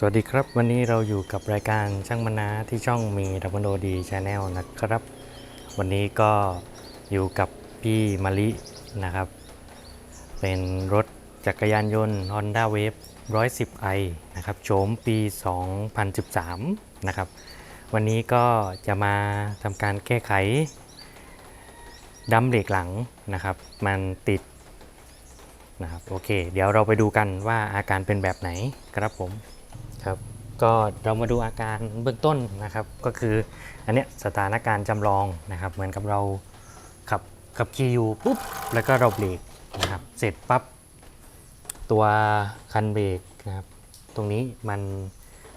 สวัสดีครับ วันนี้เราอยู่กับรายการช่างมนาที่ช่องมีดับเบิลโอดีชาแนลนะครับ วันนี้ก็อยู่กับพี่มะลินะครับ เป็นรถจักรยานยนต์ Honda Wave 110i นะครับโฉมปี 2013 นะครับ วันนี้ก็จะมาทำการแก้ไขดัมเบรกหลังนะครับ มันติดนะครับโอเค เดี๋ยวเราไปดูกันว่าอาการเป็นแบบไหนครับผม ก็เรามาดูอาการเบื้องต้นนะครับ ก็คืออันเนี้ยสถานการณ์จำลองนะครับ เหมือนกับเราขับขับขี่อยู่ปุ๊บแล้วก็เราเบรกนะครับ เสร็จปั๊บตัวคันเบรกนะครับ ตรงนี้มัน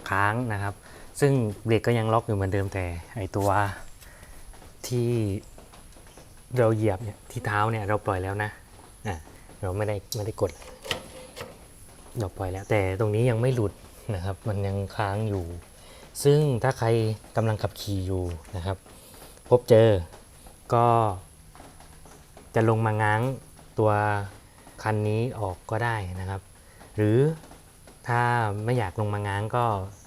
ค้างนะครับ ซึ่งเบรกก็ยังล็อกอยู่เหมือนเดิมแต่ไอตัวที่เราเหยียบเนี่ยที่เท้าเนี่ยเราปล่อยแล้วนะอะเราไม่ได้ไม่ได้กด เราปล่อยแล้ว แต่ตรงนี้ยังไม่หลุด นะครับ มันยังค้างอยู่ ซึ่งถ้าใครกำลังขับขี่อยู่นะครับ พบเจอก็จะลงมาง้างตัวคันนี้ออกก็ได้นะครับ หรือถ้าไม่อยากลงมาง้างก็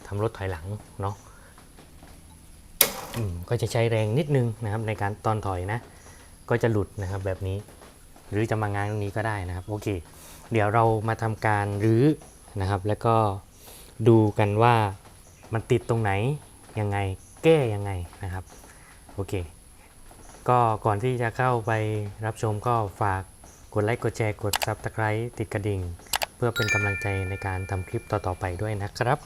ทำรถถอยหลังเนาะก็จะใช้แรงนิดนึงนะครับในการตอนถอยนะ ก็จะหลุดนะครับแบบนี้ หรือจะมาง้างตรงนี้ก็ได้นะครับ โอเค เดี๋ยวเรามาทำการรื้อนะครับ แล้วก็ ดูกันว่ามันติดตรงไหนยังไงแก้ยังไงนะครับโอเคก็ก่อนที่จะเข้าไปรับชมก็ฝากกดไลค์กดแชร์กด Subscribe ติดกระดิ่ง เพื่อเป็นกำลังใจในการทำคลิปต่อๆไปด้วยนะครับ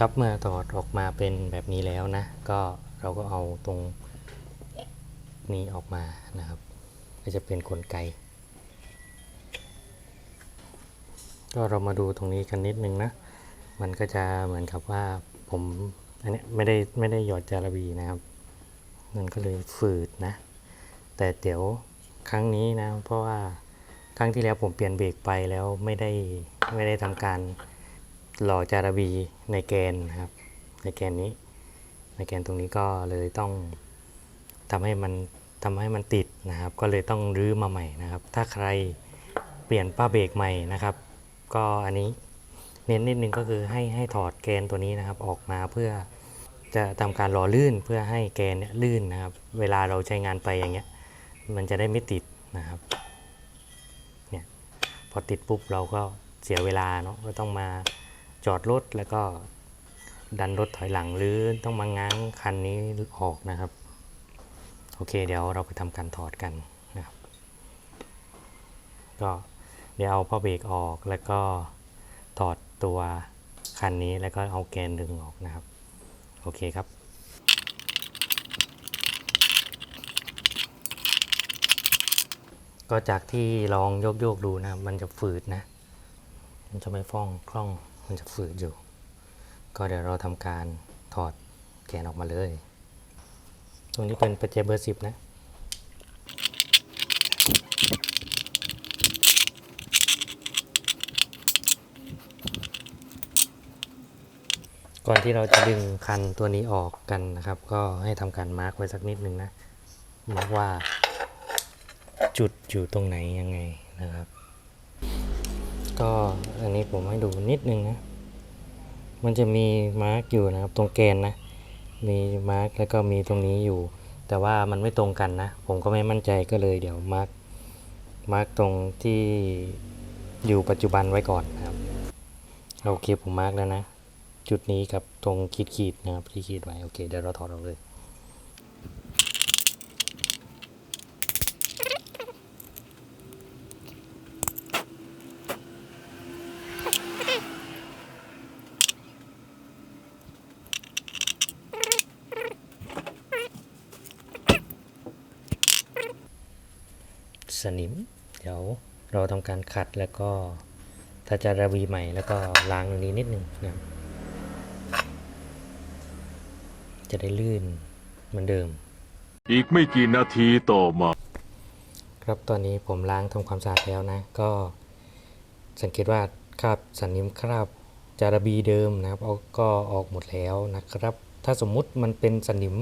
ครับเมื่อถอดออกมาเป็นแบบนี้แล้วนะ ก็เราก็เอาตรงนี้ออกมานะครับ ก็จะเป็นกลไก ก็เรามาดูตรงนี้กันนิดนึงนะ มันก็จะเหมือนกับว่าผมอันเนี้ยไม่ได้ไม่ได้หยอดจาระบีนะครับ มันก็เลยฝืดนะ แต่เดี๋ยวครั้งนี้นะ เพราะว่าครั้งที่แล้วผมเปลี่ยนเบรกไปแล้วไม่ได้ไม่ได้ทำการ หล่อจาระบีในแกนนะครับ ในแกนนี้ ในแกนตรงนี้ก็เลยต้องทำให้มันทำให้มันติดนะครับ ก็เลยต้องรื้อมาใหม่นะครับ ถ้าใครเปลี่ยนป้าเบรกใหม่นะครับ ก็อันนี้เน้นนิดนึงก็คือให้ให้ถอดแกนตัวนี้นะครับ ออกมาเพื่อจะทำการหล่อลื่นเพื่อให้แกนเนี่ยลื่นนะครับ เวลาเราใช้งานไปอย่างเงี้ย มันจะได้ไม่ติดนะครับเนี่ยพอติดปุ๊บเราก็เสียเวลาเนาะก็ต้องมา จอดรถแล้วก็ดันรถถอยหลังหรือต้องมาง้างคันนี้ออกนะครับ โอเคเดี๋ยวเราไปทำการถอดกันนะครับก็เดี๋ยวเอาพ่อเบรกออกแล้วก็ถอดตัวคันนี้แล้วก็เอาแกนดึงออกนะครับ โอเคครับก็จากที่ลองโยกโยกๆดูนะ มันจะฝืดนะ มันจะไม่ฟ้องคล่อง มันจะฝืดอยู่ ก็เดี๋ยวเราทำการถอดแกนออกมาเลย ตรงนี้เป็นปัจเจเบอร์สิบนะก่อนที่เราจะดึงคันตัวนี้ออกกันนะครับ ก็ให้ทำการมาร์กไว้สักนิดนึงนะมาร์กว่าจุดอยู่ตรงไหนยังไงนะครับ ก็อันนี้ผมให้ดูนิดนึงนะ มันจะมีมาร์กอยู่นะครับ ตรงแกนนะ มีมาร์กแล้วก็มีตรงนี้อยู่ แต่ว่ามันไม่ตรงกันนะ ผมก็ไม่มั่นใจก็เลยเดี๋ยวมาร์กมาร์กตรงที่อยู่ปัจจุบันไว้ก่อนนะครับโอเคผมมาร์กแล้วนะ จุดนี้กับตรงขีดขีดๆนะครับที่ขีดไว้โอเคเดี๋ยวเราถอดออกเลย สนิม เดี๋ยวเราทำการขัดแล้วก็ถ้าจะระวีใหม่แล้วก็ล้างตรงนี้นิดนึงนะครับจะได้ลื่นเหมือนเดิม อีกไม่กี่นาทีต่อมา ครับตอนนี้ผมล้างทำความสะอาดแล้วนะ ก็สังเกตว่าคราบสนิมคราบจาระบีเดิมนะครับเอาก็ออกหมดแล้วนะครับ ถ้าสมมุติมันเป็นสนิม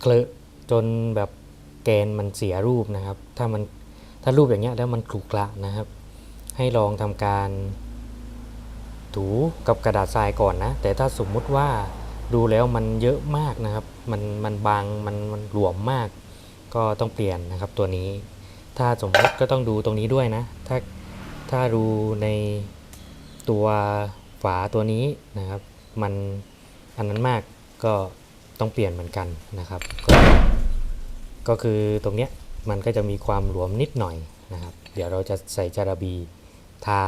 เคลอะจนแบบแกนมันเสียรูปนะครับ ถ้ามัน ถ้ารูปอย่างเงี้ยแล้วมันขรุขระนะครับ ให้ลองทำการถูกับกระดาษทรายก่อนนะ แต่ถ้าสมมุติว่าดูแล้วมันเยอะมากนะครับ มันมันบางมันมันหลวมมาก ก็ต้องเปลี่ยนนะครับตัวนี้ ถ้าสมมติก็ต้องดูตรงนี้ด้วยนะ ถ้าถ้าดูในตัวฝาตัวนี้นะครับ มันอันนั้นมากก็ต้องเปลี่ยนเหมือนกันนะครับกก็คือตรงเนี้ย มันก็จะมีความหลวมนิดหน่อยนะครับ เดี๋ยวเราจะใส่จาระบีทา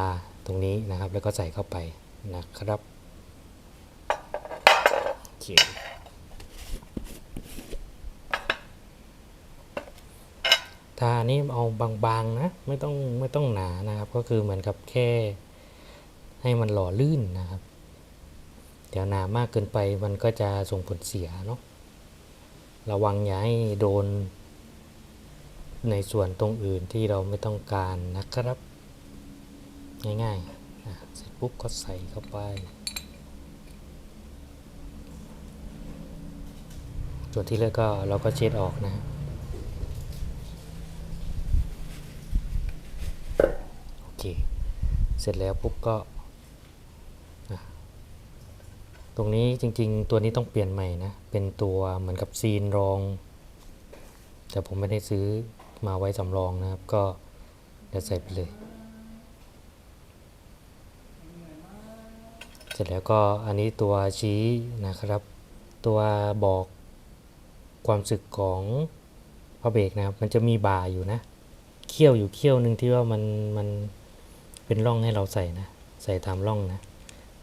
ตรงนี้นะครับ แล้วก็ใส่เข้าไปนะครับโอเคทานี่เอาบางๆนะไม่ต้องไม่ต้องหนานะครับ ก็คือเหมือนกับแค่ให้มันหล่อลื่นนะครับ เดี๋ยวหนามากเกินไปมันก็จะส่งผลเสียเนาะระวังอย่าให้โดน ในส่วนตรงอื่นที่เราไม่ต้องการนะครับ ง่ายๆ เสร็จปุ๊บก็ใส่เข้าไป ส่วนที่เหลือก็เราก็เช็ดออกนะโอเค เสร็จแล้วปุ๊บก็ ตรงนี้จริงๆ ตัวนี้ต้องเปลี่ยนใหม่นะ เป็นตัวเหมือนกับซีนรอง แต่ผมไม่ได้ซื้อ มาไว้สำรองนะครับ ก็เดี๋ยวใส่ไปเลย เสร็จแล้วก็อันนี้ตัวชี้นะครับ ตัวบอกความสึกของพระเบรกนะครับ มันจะมีบาอยู่นะเขี้ยวอยู่เขี้ยวหนึ่งที่ว่ามันมันเป็นร่องให้เราใส่นะ ใส่ตามร่องนะ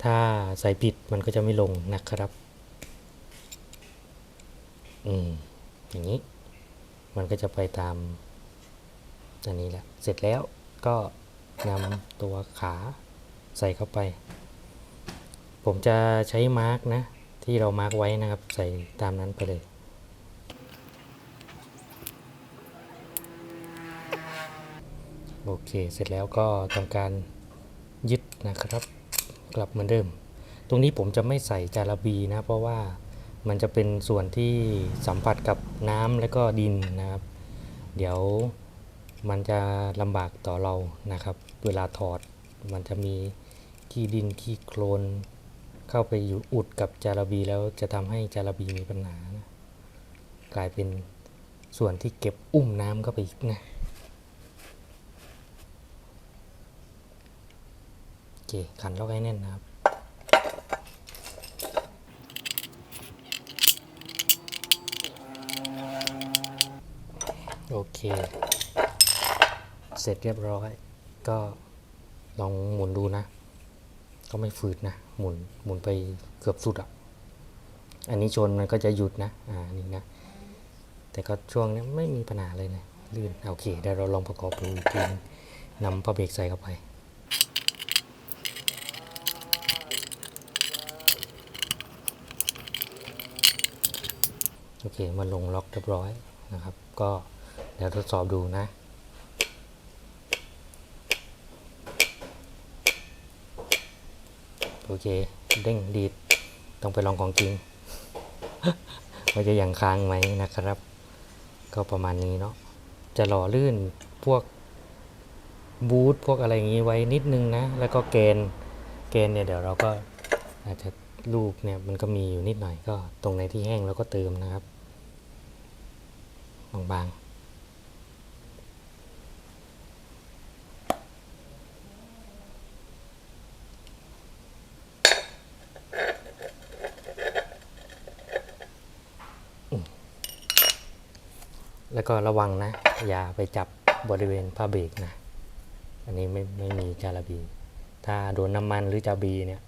ถ้าใส่ผิดมันก็จะไม่ลงนะครับ อืมอย่างนี้ มันก็จะไปตามอันนี้แหละ เสร็จแล้วก็นำตัวขาใส่เข้าไป ผมจะใช้มาร์กนะ ที่เรามาร์กไว้นะครับ ใส่ตามนั้นไปเลยโอเค เสร็จแล้วก็ทำการยึดนะครับ กลับเหมือนเดิม ตรงนี้ผมจะไม่ใส่จาระบีนะ เพราะว่า มันจะเป็นส่วนที่สัมผัสกับน้ำและก็ดินนะครับ เดี๋ยวมันจะลำบากต่อเรานะครับ เวลาถอดมันจะมีขี้ดินขี้โคลนเข้าไปอยู่อุดกับจาระบีแล้วจะทำให้จาระบีมีปัญหานะกลายเป็นส่วนที่เก็บอุ้มน้ำเข้าไปอีกนะโอเคขันล็อกให้แน่นนะครับ โอ เคเสร็จเรียบร้อย ก็ลองหมุนดูนะ ก็ไม่ฝืดนะ หมุนหมุนไปเกือบสุดอะ อันนี้ชนมันก็จะหยุดนะ อ่า นี่นะ แต่ก็ช่วงนี้ไม่มีปัญหาเลยนะลื่นโอเคเดี๋ยวเราลองประกอบดูอีกทีนึงนำผ้าเบรกใส่เข้าไปโอเคมันลงล็อกเรียบร้อยนะครับ ก็ ดี๋ยวทดสอบดูนะ โอเค เด้งดีด ต้องไปลองของจริงว่าจะยังค้างไหมนะครับ ก็ประมาณนี้เนาะจะหล่อลื่นพวกบูทพวกอะไรอย่างนี้ไว้นิดนึงนะ แล้วก็เกณฑ์เกณฑ์เนี่ยเดี๋ยวเราก็อาจจะลูกเนี่ยมันก็มีอยู่นิดหน่อยก็ตรงไหนที่แห้งเราก็เติมนะครับ บางๆ แล้วก็ระวังนะ อย่าไปจับบริเวณผ้าเบรกนะ อันนี้ไม่ไม่มีจาระบี ถ้าโดนน้ำมันหรือจาบีเนี่ย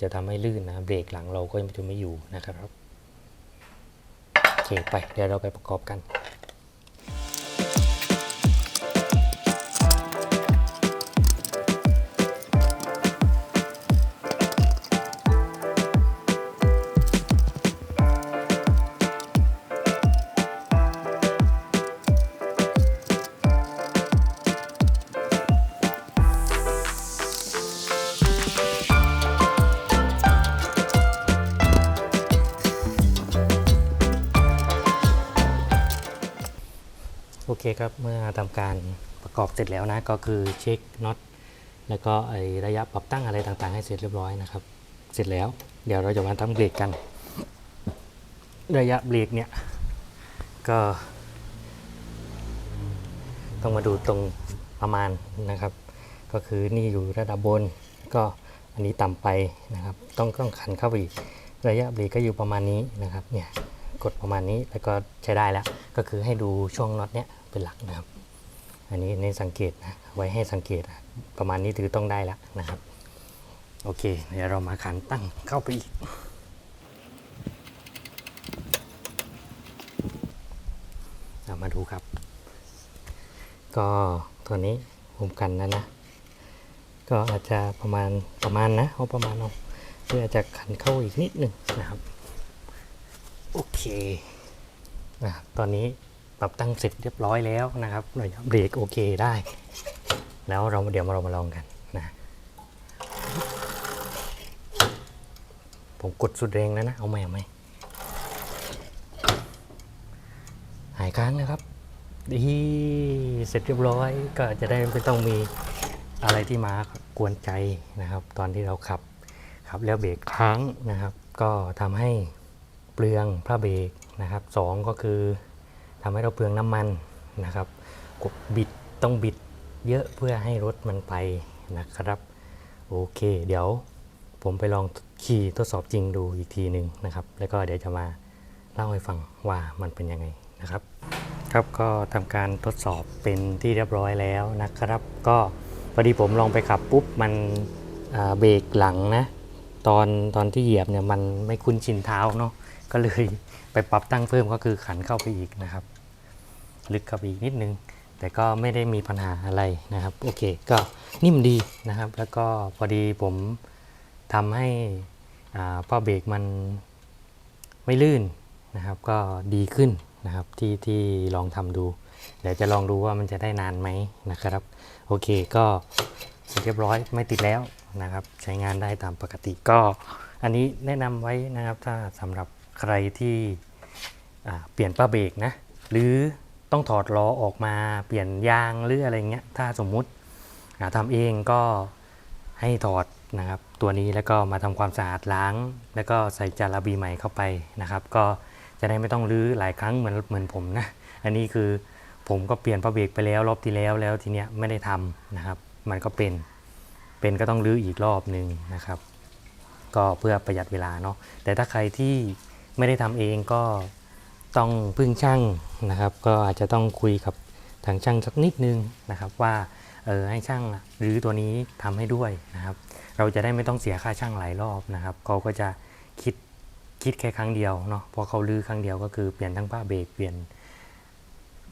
จะทำให้ลื่นนะเบรกหลังเราก็จะไม่อยู่นะครับโอเคไปเดี๋ยวเราไปประกอบกัน คครับเมื่อทำการประกอบเสร็จแล้วนะก็คือเช็คน็อตแล้วก็ไอระยะปรับตั้งอะไรต่างๆ ให้เสร็จเรียบร้อยนะครับ เสร็จแล้วเดี๋ยวเราจะมาทำเบรกกัน ระยะเบรกเนี่ยก็ต้องมาดูตรงประมาณนะครับ ก็คือนี่อยู่ระดับบนก็อันนี้ต่ำไปนะครับ ต้องต้องขันเข้าไปอีกระยะเบรกก็อยู่ประมาณนี้นะครับเนี่ยกดประมาณนี้แล้วก็ใช้ได้แล้ว ก็คือให้ดูช่วงน็อตเนี้ย เป็นหลักนะครับ อันนี้ในสังเกตนะไว้ให้สังเกตนะประมาณนี้ถือต้องได้แล้วนะครับ โอเค เดี๋ยวเรามาขันตั้งเข้าไปอีกเอามาดูครับ ก็ตัวนี้ผมกันนะนะ ก็อาจจะประมาณประมาณนะเอาประมาณเอาเพื่ออาจจะขันเข้าอีกนิดหนึ่งนะครับ โอเคอะตอนนี้ ปรับตั้งเสร็จเรียบร้อยแล้วนะครับระยเบรกโอเคได้ แล้วเราเดี๋ยวมาเรามาลองกันนะ ผมกดสุดแรงแล้วนะ เอาไหมเอาไหมหายค้างนะครับดีเสร็จเรียบร้อยก็จะได้ไม่ต้องมีอะไรที่มากวนใจนะครับ ตอนที่เราขับขับแล้วเบรกค้างนะครับ ก็ทำให้เปลืองพระเบรกนะครับสองก็คือ ทำให้เราเปลืองน้ำมันนะครับกดบิดต้องบิดเยอะเพื่อให้รถมันไปนะครับโอเค เดี๋ยวผมไปลองขี่ทดสอบจริงดูอีกทีหนึ่งนะครับ แล้วก็เดี๋ยวจะมาเล่าให้ฟังว่ามันเป็นยังไงนะครับ ครับก็ทำการทดสอบเป็นที่เรียบร้อยแล้วนะครับ ก็พอดีผมลองไปขับปุ๊บมันเบรกหลังนะตอนตอนที่เหยียบเนี่ยมันไม่คุ้นชินเท้าเนาะ ก็เลยไปปรับตั้งเพิ่มก็คือขันเข้าไปอีกนะครับ ลึกเข้าไปอีกนิดนึง แต่ก็ไม่ได้มีปัญหาอะไรนะครับ โอเค ก็นิ่มดีนะครับ แล้วก็พอดีผมทำให้อ่าผ้าเบรกมันไม่ลื่นนะครับ ก็ดีขึ้นนะครับที่ที่ลองทำดู เดี๋ยวจะลองดูว่ามันจะได้นานไหมนะครับ โอเคก็เสร็จเรียบร้อยไม่ติดแล้วนะครับ ใช้งานได้ตามปกติก็ อันนี้แนะนำไว้นะครับถ้าสำหรับ ใครที่เปลี่ยนป้าเบรกนะหรือต้องถอดล้อออกมาเปลี่ยนยางหรืออะไรเงี้ยถ้าสมมุติอ่าทำเองก็ให้ถอดนะครับตัวนี้แล้วก็มาทำความสะอาดล้าง แล้วก็ใส่จาระบีใหม่เข้าไปนะครับ ก็จะได้ไม่ต้องรื้อหลายครั้งเหมือนเหมือนผมนะอันนี้คือผมก็เปลี่ยนผ้าเบรกไปแล้วรอบที่แล้วแล้วทีเนี้ยไม่ได้ทำนะครับ มันก็เป็นเป็นก็ต้องรื้ออีกรอบหนึ่งนะครับ ก็เพื่อประหยัดเวลาเนาะแต่ถ้าใครที่ ไม่ได้ทำเองก็ต้องพึ่งช่างนะครับ ก็อาจจะต้องคุยกับทางช่างสักนิดนึงนะครับ ว่าเออให้ช่างหรือตัวนี้ทำให้ด้วยนะครับ เราจะได้ไม่ต้องเสียค่าช่างหลายรอบนะครับเขาก็จะคิดคิดแค่ครั้งเดียวเนาะพอเขาลื้อครั้งเดียวก็คือเปลี่ยนทั้งผ้าเบรกเปลี่ยน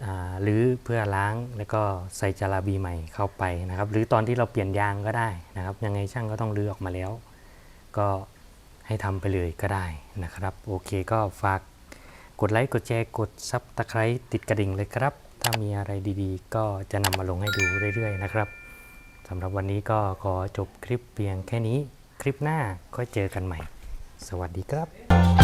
อ่าหรือเพื่อล้างแล้วก็ใส่จาราบีใหม่เข้าไปนะครับ หรือตอนที่เราเปลี่ยนยางก็ได้นะครับ ยังไงช่างก็ต้องรื้อออกมาแล้ว ก็ ให้ทำไปเลยก็ได้นะครับ โอเคก็ฝากกดไลค์กดแชร์กดซับตะไคร้ติดกระดิ่งเลยครับ ถ้ามีอะไรดีๆ ก็จะนำมาลงให้ดูเรื่อย ๆ นะครับสำหรับวันนี้ก็ขอจบคลิปเพียงแค่นี้ คลิปหน้าก็เจอกันใหม่ สวัสดีครับ